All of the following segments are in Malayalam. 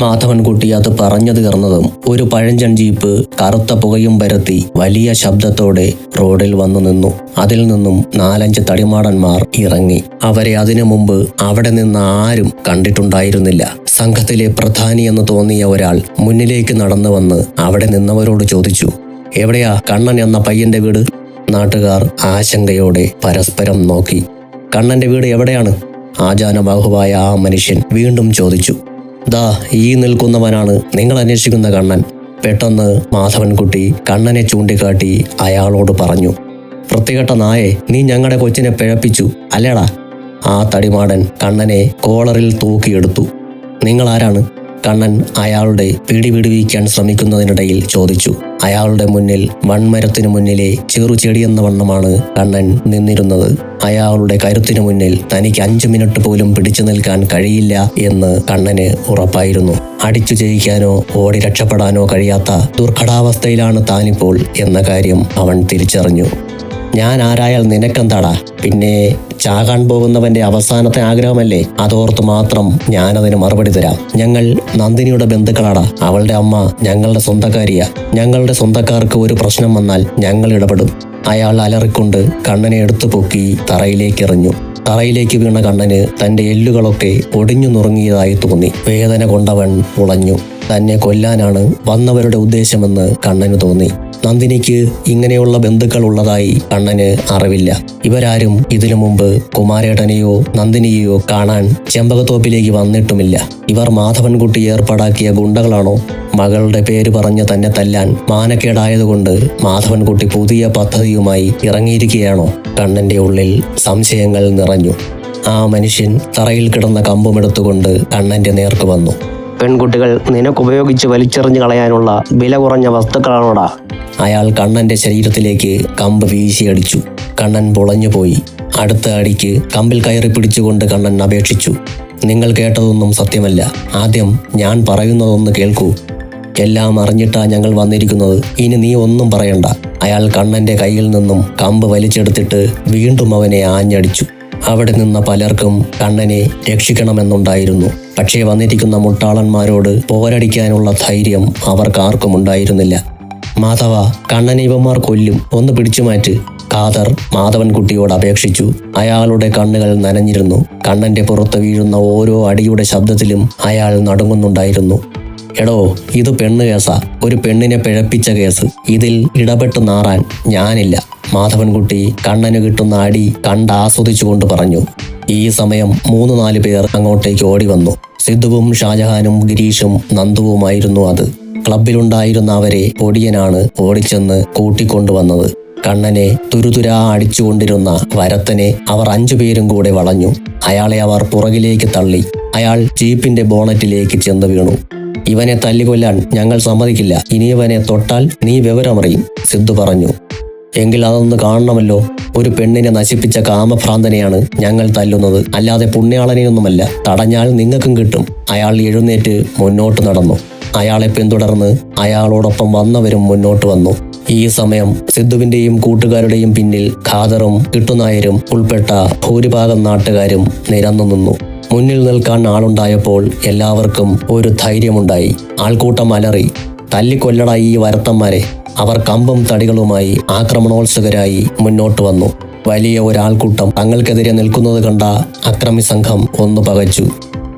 മാധവൻകുട്ടി അത് പറഞ്ഞു തീർന്നതും ഒരു പഴഞ്ചൻ ജീപ്പ് കറുത്ത പുകയും പരത്തി വലിയ ശബ്ദത്തോടെ റോഡിൽ വന്നു നിന്നു. അതിൽ നിന്നും നാലഞ്ച് തടിമാടന്മാർ ഇറങ്ങി. അവരെ അതിനു മുമ്പ് അവിടെ നിന്ന് ആരും കണ്ടിട്ടുണ്ടായിരുന്നില്ല. സംഘത്തിലെ പ്രധാനി എന്ന് തോന്നിയ ഒരാൾ മുന്നിലേക്ക് നടന്നു വന്ന് അവിടെ നിന്നവരോട് ചോദിച്ചു എവിടെയാ കണ്ണൻ എന്ന പയ്യന്റെ വീട്? നാട്ടുകാർ ആശങ്കയോടെ പരസ്പരം നോക്കി. കണ്ണന്റെ വീട് എവിടെയാണ്? ആചാനബാഹുവായ ആ മനുഷ്യൻ വീണ്ടും ചോദിച്ചു. ദാ ഈ നിൽക്കുന്നവനാണ് നിങ്ങൾ അന്വേഷിക്കുന്ന കണ്ണൻ. പെട്ടെന്ന് മാധവൻകുട്ടി കണ്ണനെ ചൂണ്ടിക്കാട്ടി അയാളോട് പറഞ്ഞു. വൃത്തികെട്ട നായെ നീ ഞങ്ങളുടെ കൊച്ചിനെ പിഴപ്പിച്ചു അല്ലേടാ? ആ തടിമാടൻ കണ്ണനെ കോളറിൽ തൂക്കിയെടുത്തു. നിങ്ങൾ ആരാണ്? കണ്ണൻ അയാളുടെ പിടി വിടുവിക്കാൻ ശ്രമിക്കുന്നതിനിടയിൽ ചോദിച്ചു. അയാളുടെ മുന്നിൽ വൺമരത്തിനു മുന്നിലെ ചെറുചെടിയെന്ന വണ്ണമാണ് കണ്ണൻ നിന്നിരുന്നത്. അയാളുടെ കരുത്തിനു മുന്നിൽ തനിക്ക് അഞ്ചു മിനിറ്റ് പോലും പിടിച്ചു നിൽക്കാൻ കഴിയില്ല എന്ന് കണ്ണന് ഉറപ്പായിരുന്നു. അടിച്ചു ജയിക്കാനോ ഓടി രക്ഷപ്പെടാനോ കഴിയാത്ത ദുർഘടാവസ്ഥയിലാണ് താനിപ്പോൾ എന്ന കാര്യം അവൻ തിരിച്ചറിഞ്ഞു. ഞാൻ ആരായാൽ നിനക്കെന്താടാ? പിന്നെ ചാകാൻ പോകുന്നവന്റെ അവസാനത്തെ ആഗ്രഹമല്ലേ? അതോർത്ത് മാത്രം ഞാനതിന് മറുപടി തരാം. ഞങ്ങൾ നന്ദിനിയുടെ ബന്ധുക്കളാടാ. അവളുടെ അമ്മ ഞങ്ങളുടെ സ്വന്തക്കാരിയാ. ഞങ്ങളുടെ സ്വന്തക്കാർക്ക് ഒരു പ്രശ്നം വന്നാൽ ഞങ്ങൾ ഇടപെടും. അയാൾ അലറിക്കൊണ്ട് കണ്ണനെ എടുത്തു പൊക്കി തറയിലേക്ക് എറിഞ്ഞു തറയിലേക്ക് വീണ കണ്ണന് തന്റെ എല്ലുകളൊക്കെ ഒടിഞ്ഞു നുറുങ്ങിയതായി തോന്നി. വേദന കൊണ്ടവൻ ഉളഞ്ഞു. തന്നെ കൊല്ലാനാണ് വന്നവരുടെ ഉദ്ദേശമെന്ന് കണ്ണന് തോന്നി. നന്ദിനിക്ക് ഇങ്ങനെയുള്ള ബന്ധുക്കൾ ഉള്ളതായി കണ്ണന് അറിവില്ല. ഇവരാരും ഇതിനു മുമ്പ് കുമാരേട്ടനെയോ നന്ദിനിയെയോ കാണാൻ ചെമ്പകത്തോപ്പിലേക്ക് വന്നിട്ടുമില്ല. ഇവർ മാധവൻകുട്ടി ഏർപ്പാടാക്കിയ ഗുണ്ടകളാണോ? മകളുടെ പേര് പറഞ്ഞ് തന്നെ തല്ലാൻ മാനക്കേടായതുകൊണ്ട് മാധവൻകുട്ടി പുതിയ പദ്ധതിയുമായി ഇറങ്ങിയിരിക്കുകയാണോ? കണ്ണന്റെ ഉള്ളിൽ സംശയങ്ങൾ നിറഞ്ഞു. ആ മനുഷ്യൻ തറയിൽ കിടന്ന കമ്പുമെടുത്തുകൊണ്ട് കണ്ണന്റെ നേർക്ക് വന്നു. പെൺകുട്ടികൾ നിനക്കുപയോഗിച്ച് വലിച്ചെറിഞ്ഞു കളയാനുള്ള വില കുറഞ്ഞ വസ്തുക്കളാണോടാ. അയാൾ കണ്ണന്റെ ശരീരത്തിലേക്ക് കമ്പ് വീശിയടിച്ചു. കണ്ണൻ പൊളഞ്ഞുപോയി. അടുത്ത അടിക്ക് കമ്പിൽ കയറി പിടിച്ചുകൊണ്ട് കണ്ണൻ അപേക്ഷിച്ചു. നിങ്ങൾ കേട്ടതൊന്നും സത്യമല്ല. ആദ്യം ഞാൻ പറയുന്നതൊന്ന് കേൾക്കൂ. എല്ലാം അറിഞ്ഞിട്ടാ ഞങ്ങൾ വന്നിരിക്കുന്നത്. ഇനി നീ ഒന്നും പറയണ്ട. അയാൾ കണ്ണന്റെ കയ്യിൽ നിന്നും കമ്പ് വലിച്ചെടുത്തിട്ട് വീണ്ടും അവനെ ആഞ്ഞടിച്ചു. അവിടെ നിന്ന പലർക്കും കണ്ണനെ രക്ഷിക്കണമെന്നുണ്ടായിരുന്നു. പക്ഷേ വന്നിരിക്കുന്ന മുട്ടാളന്മാരോട് പോരടിക്കാനുള്ള ധൈര്യം അവർക്കാർക്കും ഉണ്ടായിരുന്നില്ല. മാധവ കണ്ണനെ ഇവന്മാർ കൊല്ലും. ഒന്ന് പിടിച്ചു മാറ്റ്. ഖാദർ മാധവൻകുട്ടിയോട് അപേക്ഷിച്ചു. അയാളുടെ കണ്ണുകൾ നനഞ്ഞിരുന്നു. കണ്ണന്റെ പുറത്ത് വീഴുന്ന ഓരോ അടിയുടെ ശബ്ദത്തിലും അയാൾ നടുങ്ങുന്നുണ്ടായിരുന്നു. എടോ ഇത് പെണ്ണ് കേസാ. ഒരു പെണ്ണിനെ പിഴപ്പിച്ച കേസ്. ഇതിൽ ഇടപെട്ട് നാറാൻ ഞാനില്ല. മാധവൻകുട്ടി കണ്ണന് കിട്ടുന്ന അടി കണ്ടാസ്വദിച്ചുകൊണ്ട് പറഞ്ഞു. ഈ സമയം മൂന്ന് നാല് പേർ അങ്ങോട്ടേക്ക് ഓടി വന്നു. സിദ്ധുവും ഷാജഹാനും ഗിരീഷും നന്ദുവുമായിരുന്നു അത്. ക്ലബിലുണ്ടായിരുന്ന അവരെ ഒടിയനാണ് ഓടിച്ചെന്ന് കൂട്ടിക്കൊണ്ടുവന്നത്. കണ്ണനെ തുരുതുരാ അടിച്ചുകൊണ്ടിരുന്ന വരത്തനെ അവർ അഞ്ചുപേരും കൂടെ വളഞ്ഞു. അയാളെ അവർ പുറകിലേക്ക് തള്ളി. അയാൾ ജീപ്പിന്റെ ബോണറ്റിലേക്ക് ചെന്ന് വീണു. ഇവനെ തല്ലിക്കൊല്ലാൻ ഞങ്ങൾ സമ്മതിക്കില്ല. ഇനിയവനെ തൊട്ടാൽ നീ വിവരമറിയും സിദ്ധു പറഞ്ഞു. എങ്കിൽ അതൊന്ന് കാണണമല്ലോ. ഒരു പെണ്ണിനെ നശിപ്പിച്ച കാമഭ്രാന്തനെയാണ് ഞങ്ങൾ തല്ലുന്നത്. അല്ലാതെ പുണ്യാളനെയൊന്നുമല്ല. തടഞ്ഞാൽ നിങ്ങൾക്കും കിട്ടും. അയാൾ എഴുന്നേറ്റ് മുന്നോട്ട് നടന്നു. അയാളെ പിന്തുടർന്ന് അയാളോടൊപ്പം വന്നവരും മുന്നോട്ട് വന്നു. ഈ സമയം സിദ്ധുവിന്റെയും കൂട്ടുകാരുടെയും പിന്നിൽ ഖാദറും കിട്ടുനായരും ഉൾപ്പെട്ട ഭൂരിഭാഗം നാട്ടുകാരും നിരന്നു നിന്നു. മുന്നിൽ നിൽക്കാൻ ആളുണ്ടായപ്പോൾ എല്ലാവർക്കും ഒരു ധൈര്യമുണ്ടായി. ആൾക്കൂട്ടം അലറി. തല്ലിക്കൊല്ലട ഈ വരത്തന്മാരെ അവർ കമ്പും തടികളുമായി ആക്രമണോത്സുകരായി മുന്നോട്ട് വന്നു. വലിയ ഒരാൾക്കൂട്ടം തങ്ങൾക്കെതിരെ നിൽക്കുന്നത് കണ്ട അക്രമി സംഘം ഒന്ന് പകച്ചു.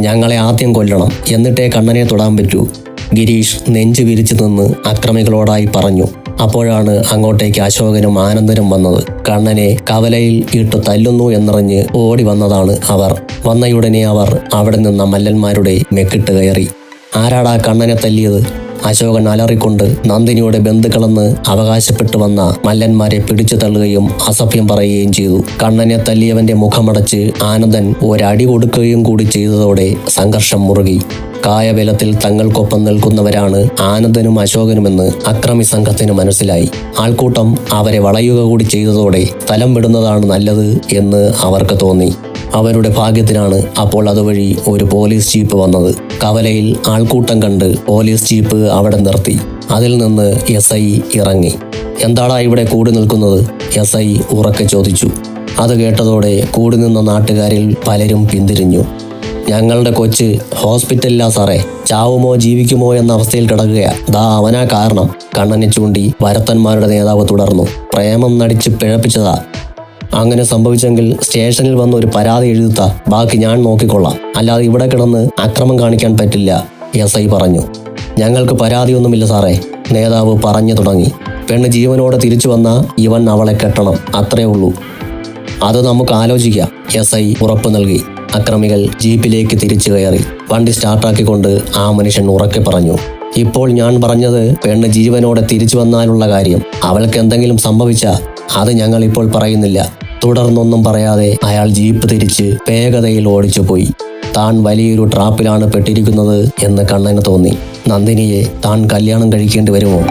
ഞങ്ങളെ ആദ്യം കൊല്ലണം എന്നിട്ടേ കണ്ണനെ തൊടാൻ പറ്റൂ ഗിരീഷ് നെഞ്ചു വിരിച്ചു നിന്ന് അക്രമികളോടായി പറഞ്ഞു. അപ്പോഴാണ് അങ്ങോട്ടേക്ക് അശോകനും ആനന്ദനും വന്നത്. കണ്ണനെ കവലയിൽ ഇട്ട് തല്ലുന്നു എന്നറിഞ്ഞ് ഓടി വന്നതാണ് അവർ. വന്നയുടനെ അവർ അവിടെ നിന്ന മല്ലന്മാരുടെ മെക്കിട്ട് കയറി. ആരാടാ കണ്ണനെ തല്ലിയത്? അശോകൻ അലറിക്കൊണ്ട് നന്ദിനിയുടെ ബന്ധുക്കളെന്ന് അവകാശപ്പെട്ടു വന്ന മല്ലന്മാരെ പിടിച്ചു തള്ളുകയും അസഭ്യം പറയുകയും ചെയ്തു. കണ്ണനെ തല്ലിയവന്റെ മുഖമടച്ച് ആനന്ദൻ ഒരടി കൊടുക്കുകയും കൂടി ചെയ്തതോടെ സംഘർഷം മുറുകി. കായബലത്തിൽ തങ്ങൾക്കൊപ്പം നിൽക്കുന്നവരാണ് ആനന്ദനും അശോകനുമെന്ന് അക്രമി സംഘത്തിന് മനസ്സിലായി. ആൾക്കൂട്ടം അവരെ വളയുക കൂടി ചെയ്തതോടെ സ്ഥലം വിടുന്നതാണ് നല്ലത് എന്ന് അവർക്ക് തോന്നി. അവരുടെ ഭാഗ്യത്തിനാണ് അപ്പോൾ അതുവഴി ഒരു പോലീസ് ജീപ്പ് വന്നത്. കവലയിൽ ആൾക്കൂട്ടം കണ്ട് പോലീസ് ജീപ്പ് അവിടെ നിർത്തി. അതിൽ നിന്ന് എസ് ഐ ഇറങ്ങി. എന്താടാ ഇവിടെ കൂടി നിൽക്കുന്നത്? എസ് ഐ ഉറക്കെ ചോദിച്ചു. അത് കേട്ടതോടെ കൂടി നിന്ന നാട്ടുകാരിൽ പലരും പിന്തിരിഞ്ഞു. ഞങ്ങളുടെ കൊച്ച് ഹോസ്പിറ്റലിലാ സാറേ. ചാവുമോ ജീവിക്കുമോ എന്ന അവസ്ഥയിൽ കിടക്കുകയാ. ദാ അവനാ കാരണം. കണ്ണനെ ചൂണ്ടി വരത്തന്മാരുടെ നേതാവ് തുടർന്നു. പ്രേമം നടിച്ച് പിഴപ്പിച്ചതാ. അങ്ങനെ സംഭവിച്ചെങ്കിൽ സ്റ്റേഷനിൽ വന്ന് ഒരു പരാതി എഴുതുത്ത. ബാക്കി ഞാൻ നോക്കിക്കൊള്ളാം. അല്ലാതെ ഇവിടെ കിടന്ന് അക്രമം കാണിക്കാൻ പറ്റില്ല എസ് ഐ പറഞ്ഞു. ഞങ്ങൾക്ക് പരാതിയൊന്നുമില്ല സാറേ. നേതാവ് പറഞ്ഞു തുടങ്ങി. പെണ്ണ് ജീവനോടെ തിരിച്ചു വന്ന ഇവൻ അവളെ കെട്ടണം. അത്രേ ഉള്ളൂ. അത് നമുക്ക് ആലോചിക്കാം എസ് ഐ ഉറപ്പ് നൽകി. അക്രമികൾ ജീപ്പിലേക്ക് തിരിച്ചു കയറി. വണ്ടി സ്റ്റാർട്ടാക്കിക്കൊണ്ട് ആ മനുഷ്യൻ ഉറക്കെ പറഞ്ഞു. ഇപ്പോൾ ഞാൻ പറഞ്ഞത് പെണ്ണ് ജീവനോടെ തിരിച്ചു വന്നാലുള്ള കാര്യം. അവൾക്ക് എന്തെങ്കിലും സംഭവിച്ച അത് ഞങ്ങൾ ഇപ്പോൾ പറയുന്നില്ല. തുടർന്നൊന്നും പറയാതെ അയാൾ ജീപ്പ് തിരിച്ച് വേഗതയിൽ ഓടിച്ചു പോയി. താൻ വലിയൊരു ട്രാപ്പിലാണ് പെട്ടിരിക്കുന്നത് എന്ന് കണ്ണന് തോന്നി. നന്ദിനിയെ താൻ കല്യാണം കഴിക്കേണ്ടി വരുമോ?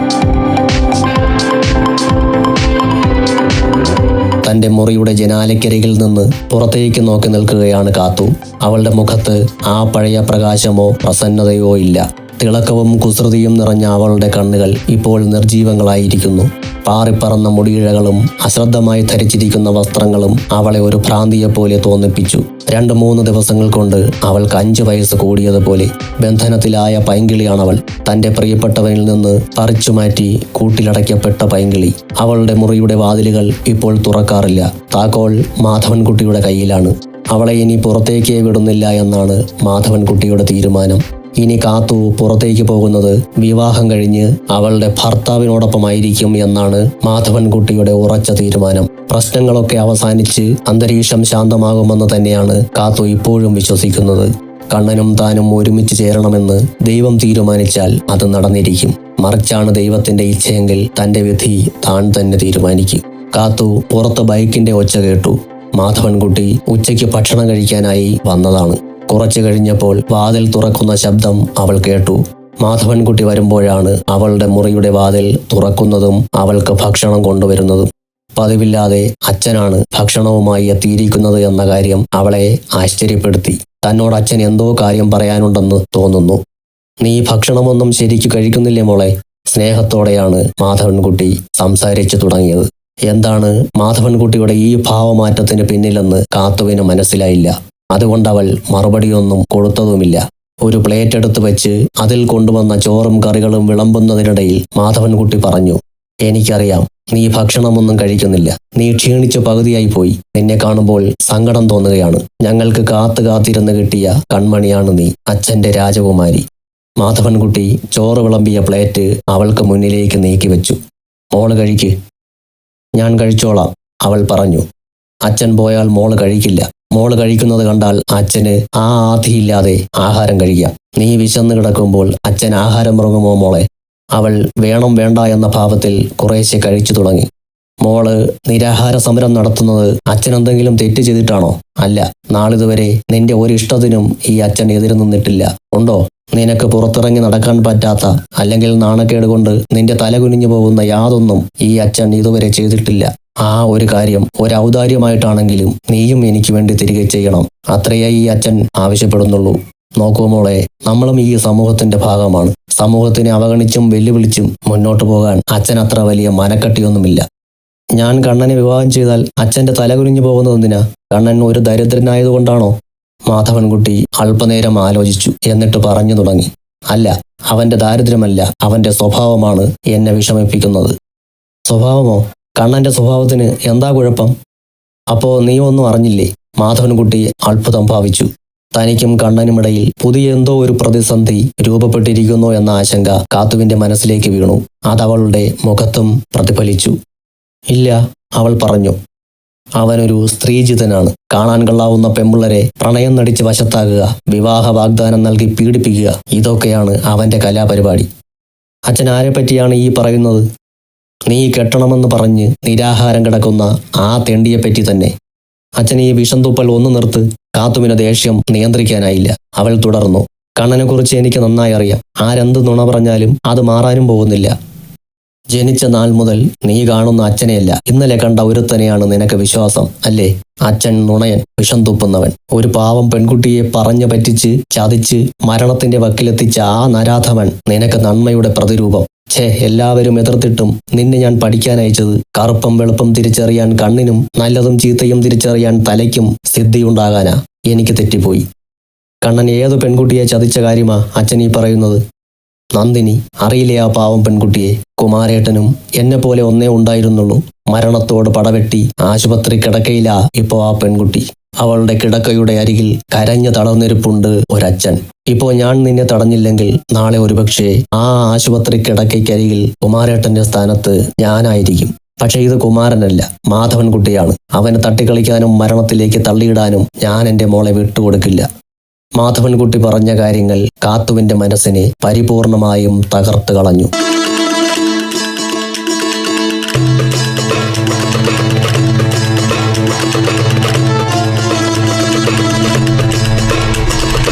തന്റെ മുറിയുടെ ജനാലക്കരികിൽ നിന്ന് പുറത്തേക്ക് നോക്കി നിൽക്കുകയാണ് കാത്തു. അവളുടെ മുഖത്ത് ആ പഴയ പ്രകാശമോ പ്രസന്നതയോ ഇല്ല. തിളക്കവും കുസൃതിയും നിറഞ്ഞ അവളുടെ കണ്ണുകൾ ഇപ്പോൾ നിർജീവങ്ങളായിരിക്കുന്നു പാറിപ്പറന്ന മുടിയിഴകളും അശ്രദ്ധമായി ധരിച്ചിരിക്കുന്ന വസ്ത്രങ്ങളും അവളെ ഒരു ഭ്രാന്തിയെപ്പോലെ തോന്നിപ്പിച്ചു. രണ്ട് മൂന്ന് ദിവസങ്ങൾ കൊണ്ട് അവൾക്ക് അഞ്ചു വയസ്സ് കൂടിയതുപോലെ ബന്ധനത്തിലായ പൈങ്കിളിയാണവൾ. തന്റെ പ്രിയപ്പെട്ടവനിൽ നിന്ന് പറിച്ചു മാറ്റി കൂട്ടിലടയ്ക്കപ്പെട്ട പൈങ്കിളി. അവളുടെ മുറിയുടെ വാതിലുകൾ ഇപ്പോൾ തുറക്കാറില്ല. താക്കോൾ മാധവൻകുട്ടിയുടെ കയ്യിലാണ്. അവളെ ഇനി പുറത്തേക്കേ വിടുന്നില്ല എന്നാണ് മാധവൻകുട്ടിയുടെ തീരുമാനം. ഇനി കാത്തു പുറത്തേക്ക് പോകുന്നത് വിവാഹം കഴിഞ്ഞ് അവളുടെ ഭർത്താവിനോടൊപ്പമായിരിക്കും എന്നാണ് മാധവൻകുട്ടിയുടെ ഉറച്ച തീരുമാനം. പ്രശ്നങ്ങളൊക്കെ അവസാനിച്ച് അന്തരീക്ഷം ശാന്തമാകുമെന്ന് തന്നെയാണ് കാത്തു ഇപ്പോഴും വിശ്വസിക്കുന്നത്. കണ്ണനും താനും ഒരുമിച്ച് ചേരണമെന്ന് ദൈവം തീരുമാനിച്ചാൽ അത് നടന്നിരിക്കും. മറിച്ചാണ് ദൈവത്തിന്റെ ഇച്ഛയെങ്കിൽ തന്റെ വിധി താൻ തന്നെ തീരുമാനിക്കും. കാത്തു പുറത്ത് ബൈക്കിന്റെ ഒച്ച കേട്ടു. മാധവൻകുട്ടി ഉച്ചയ്ക്ക് ഭക്ഷണം കഴിക്കാനായി വന്നതാണ്. കുറച്ചു കഴിഞ്ഞപ്പോൾ വാതിൽ തുറക്കുന്ന ശബ്ദം അവൾ കേട്ടു. മാധവൻകുട്ടി വരുമ്പോഴാണ് അവളുടെ മുറിയുടെ വാതിൽ തുറക്കുന്നതും അവൾക്ക് ഭക്ഷണം കൊണ്ടുവരുന്നതും. പതിവില്ലാതെ അച്ഛനാണ് ഭക്ഷണവുമായി എത്തിയിരിക്കുന്നത് എന്ന കാര്യം അവളെ ആശ്ചര്യപ്പെടുത്തി. തന്നോട് അച്ഛൻ എന്തോ കാര്യം പറയാനുണ്ടെന്ന് തോന്നുന്നു. നീ ഭക്ഷണമൊന്നും ശരിക്കു കഴിക്കുന്നില്ലേ മോളെ? സ്നേഹത്തോടെയാണ് മാധവൻകുട്ടി സംസാരിച്ചു തുടങ്ങിയത്. എന്താണ് മാധവൻകുട്ടിയുടെ ഈ ഭാവമാറ്റത്തിന് പിന്നിലെന്ന് കാത്തുവിന് മനസ്സിലായില്ല. അതുകൊണ്ടവൾ മറുപടിയൊന്നും കൊടുത്തതുമില്ല. ഒരു പ്ലേറ്റ് എടുത്തു വെച്ച് അതിൽ കൊണ്ടുവന്ന ചോറും കറികളും വിളമ്പുന്നതിനിടയിൽ മാധവൻകുട്ടി പറഞ്ഞു എനിക്കറിയാം നീ ഭക്ഷണമൊന്നും കഴിക്കുന്നില്ല. നീ ക്ഷീണിച്ചു പകുതിയായി പോയി. നിന്നെ കാണുമ്പോൾ സങ്കടം തോന്നുകയാണ്. ഞങ്ങൾക്ക് കാത്തു കാത്തിരുന്ന് കിട്ടിയ കൺമണിയാണ് നീ അച്ഛന്റെ രാജകുമാരി. മാധവൻകുട്ടി ചോറ് വിളമ്പിയ പ്ലേറ്റ് അവൾക്ക് മുന്നിലേക്ക് നീക്കി വെച്ചു. മോൾ കഴിക്ക്. ഞാൻ കഴിച്ചോളാം അവൾ പറഞ്ഞു. അച്ഛൻ പോയാൽ മോൾ കഴിക്കില്ല. മോൾ കഴിക്കുന്നത് കണ്ടാൽ അച്ഛന് ആ ആധിയില്ലാതെ ആഹാരം കഴിക്കാം നീ വിശന്ന് കിടക്കുമ്പോൾ അച്ഛൻ ആഹാരം ഇറങ്ങുമോ മോളെ? അവൾ വേണം വേണ്ട എന്ന ഭാവത്തിൽ കുറേശ്ശെ കഴിച്ചു തുടങ്ങി. മോൾ നിരാഹാര സമരം നടത്തുന്നത് അച്ഛൻ എന്തെങ്കിലും തെറ്റ് ചെയ്തിട്ടാണോ? അല്ല നാളിതുവരെ നിന്റെ ഒരിഷ്ടത്തിനും ഈ അച്ഛൻ എതിര് നിന്നിട്ടില്ല. ഉണ്ടോ? നിനക്ക് പുറത്തിറങ്ങി നടക്കാൻ പറ്റാത്ത അല്ലെങ്കിൽ നാണക്കേട് കൊണ്ട് നിന്റെ തല കുനിഞ്ഞു പോകുന്ന യാതൊന്നും ഈ അച്ഛൻ ഇതുവരെ ചെയ്തിട്ടില്ല. ആ ഒരു കാര്യം ഒരു ഔദാര്യമായിട്ടാണെങ്കിലും നീയും എനിക്ക് വേണ്ടി തിരികെ ചെയ്യണം. അത്രയേ ഈ അച്ഛൻ ആവശ്യപ്പെടുന്നുള്ളൂ. നോക്കൂ മോളെ നമ്മളും ഈ സമൂഹത്തിന്റെ ഭാഗമാണ്. സമൂഹത്തിനെ അവഗണിച്ചും വെല്ലുവിളിച്ചും മുന്നോട്ടു പോകാൻ അച്ഛൻ അത്ര വലിയ മനക്കട്ടിയൊന്നുമില്ല. ഞാൻ കണ്ണനെ വിവാഹം ചെയ്താൽ അച്ഛന്റെ തല പോകുന്നതെന്തിനാ പോകുന്നത് കണ്ണൻ ഒരു ദരിദ്രനായതുകൊണ്ടാണോ? മാധവൻകുട്ടി അല്പനേരം ആലോചിച്ചു എന്നിട്ട് പറഞ്ഞു തുടങ്ങി. അല്ല അവന്റെ ദാരിദ്ര്യമല്ല അവന്റെ സ്വഭാവമാണ് എന്നെ വിഷമിപ്പിക്കുന്നത്. സ്വഭാവമോ? കണ്ണന്റെ സ്വഭാവത്തിന് എന്താ കുഴപ്പം? അപ്പോ നീ ഒന്നും അറിഞ്ഞില്ലേ? മാധവൻകുട്ടി അത്ഭുതം ഭാവിച്ചു. തനിക്കും കണ്ണനുമിടയിൽ പുതിയ എന്തോ ഒരു പ്രതിസന്ധി രൂപപ്പെട്ടിരിക്കുന്നു എന്ന ആശങ്ക കാത്തുവിന്റെ മനസ്സിലേക്ക് വീണു. അതവളുടെ മുഖത്തും പ്രതിഫലിച്ചു. ഇല്ല അവൾ പറഞ്ഞു. അവനൊരു സ്ത്രീജിതനാണ്. കാണാൻ കൊള്ളാവുന്ന പെമ്പിള്ളരെ പ്രണയം നടിച്ച് വശത്താകുക വിവാഹ വാഗ്ദാനം നൽകി പീഡിപ്പിക്കുക ഇതൊക്കെയാണ് അവന്റെ കലാപരിപാടി. അച്ഛൻ ആരെ പറ്റിയാണ് ഈ പറയുന്നത്? നീ കെട്ടണമെന്ന് പറഞ്ഞ് നിരാഹാരം കിടക്കുന്ന ആ തെണ്ടിയെപ്പറ്റി തന്നെ. അച്ഛൻ ഈ വിഷം തുപ്പൽ ഒന്ന് നിർത്ത് കാത്തുവിന് ദേഷ്യം നിയന്ത്രിക്കാനായില്ല. അവൾ തുടർന്നു. കണ്ണനെക്കുറിച്ച് എനിക്ക് നന്നായി അറിയാം. ആരെന്ത് നുണ പറഞ്ഞാലും അത് മാറാനും പോകുന്നില്ല. ജനിച്ച നാൾ മുതൽ നീ കാണുന്ന അച്ഛനെയല്ല. ഇന്നലെ കണ്ട ഒരുത്തനെയാണ് നിനക്ക് വിശ്വാസം അല്ലേ? അച്ഛൻ നുണയൻ വിഷം തുപ്പുന്നവൻ ഒരു പാവം പെൺകുട്ടിയെ പറഞ്ഞു പറ്റിച്ച് ചതിച്ച് മരണത്തിന്റെ വക്കിലെത്തിച്ച ആ നരാധവൻ നിനക്ക് നന്മയുടെ പ്രതിരൂപം. ഛേ എല്ലാവരും എതിർത്തിട്ടും നിന്നെ ഞാൻ പഠിക്കാൻ അയച്ചത്. കറുപ്പം വെളുപ്പം തിരിച്ചറിയാൻ കണ്ണിനും നല്ലതും ചീത്തയും തിരിച്ചറിയാൻ തലയ്ക്കും സിദ്ധിയുണ്ടാകാനാ. എനിക്ക് തെറ്റിപ്പോയി. കണ്ണൻ ഏതു പെൺകുട്ടിയെ ചതിച്ച കാര്യമാ അച്ഛൻ ഈ പറയുന്നത്? നന്ദിനി അറിയില്ലേ ആ പാവം പെൺകുട്ടിയെ? കുമാരേട്ടനും പോലെ ഒന്നേ ഉണ്ടായിരുന്നുള്ളൂ. മരണത്തോട് പടവെട്ടി ആശുപത്രി കിടക്കയിലാ ഇപ്പോ ആ പെൺകുട്ടി. അവളുടെ കിടക്കയുടെ അരികിൽ കരഞ്ഞു തളർന്നിരിപ്പുണ്ട് ഒരച്ഛൻ. ഇപ്പോ ഞാൻ നിന്നെ തടഞ്ഞില്ലെങ്കിൽ നാളെ ഒരുപക്ഷെ ആ ആശുപത്രി കിടക്കയ്ക്കരികിൽ കുമാരേട്ടന്റെ സ്ഥാനത്ത് ഞാനായിരിക്കും. പക്ഷെ ഇത് കുമാരനല്ല മാധവൻകുട്ടിയാണ്. അവനെ തട്ടിക്കളിക്കാനും മരണത്തിലേക്ക് തള്ളിയിടാനും ഞാൻ എന്റെ മോളെ വിട്ടുകൊടുക്കില്ല. മാധവൻകുട്ടി പറഞ്ഞ കാര്യങ്ങൾ കാത്തുവിന്റെ മനസ്സിനെ പരിപൂർണമായും തകർത്തു കളഞ്ഞു.